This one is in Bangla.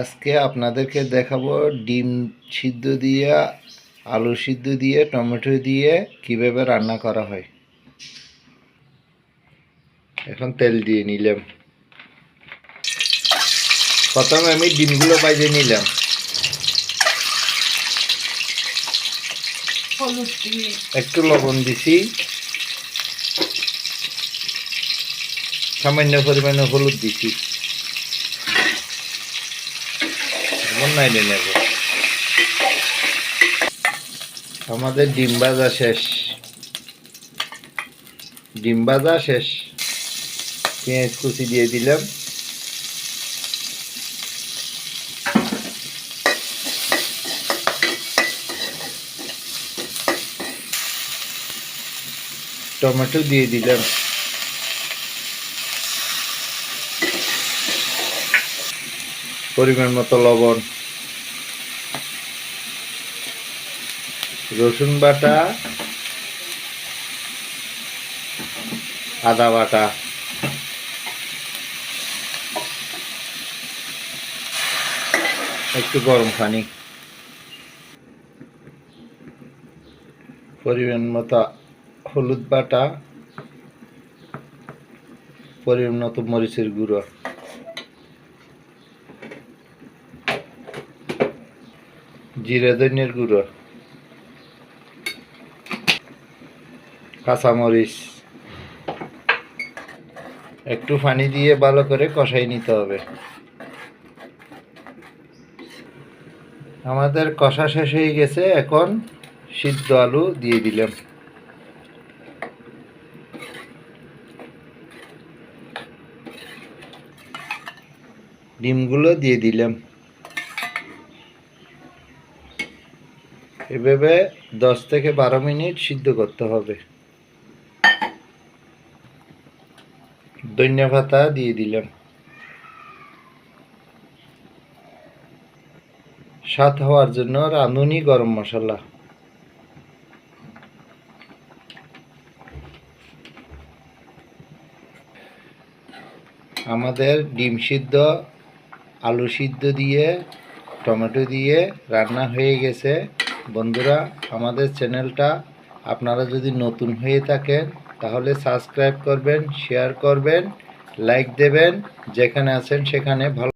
আজকে আপনাদেরকে দেখাবো ডিম সিদ্ধ দিয়ে আলু সিদ্ধ দিয়ে টমেটো দিয়ে কীভাবে রান্না করা হয়। এখন তেল দিয়ে নিলাম। প্রথমে আমি ডিমগুলো বাইজে নিলাম। একটু লবণ দিছি। সামান্য পরিমাণে হলুদ দিছি। আমাদের ডিম ভাজা শেষ। ডিম ভাজা শেষ। পেঁয়াজ কুচি দিয়ে দিলাম। টমেটো দিয়ে দিলাম। পরিমাণ মতো লবণ, রসুন বাটা, আদা বাটা। একটু গরম পানি। পরিমাণ মতো হলুদ বাটা, পরিমাণ মতো মরিচের গুঁড়ো। জিরে ধনিয়ার গুঁড়ো, কাঁচামরিচ, একটু পানি দিয়ে ভালো করে কষাই নিতে হবে। আমাদের কষা শেষ হয়ে গেছে, এখন সিদ্ধ আলু দিয়ে দিলাম। ডিমগুলো দিয়ে দিলাম। এভাবে দশ থেকে বারো মিনিট সিদ্ধ করতে হবে। ধনিয়া পাতা দিয়ে দিলাম। স্বাদ হওয়ার জন্য রাঁধুনি গরম মশলা। আমাদের ডিম সিদ্ধ, আলু সিদ্ধ দিয়ে, টমেটো দিয়ে রান্না হয়ে গেছে। বন্ধুরা, আমাদের চ্যানেলটা আপনারা যদি নতুন হয়ে থাকেন, তাহলে সাবস্ক্রাইব করবেন শেয়ার করবেন লাইক দেবেন, যেখানে আছেন সেখানে ভালো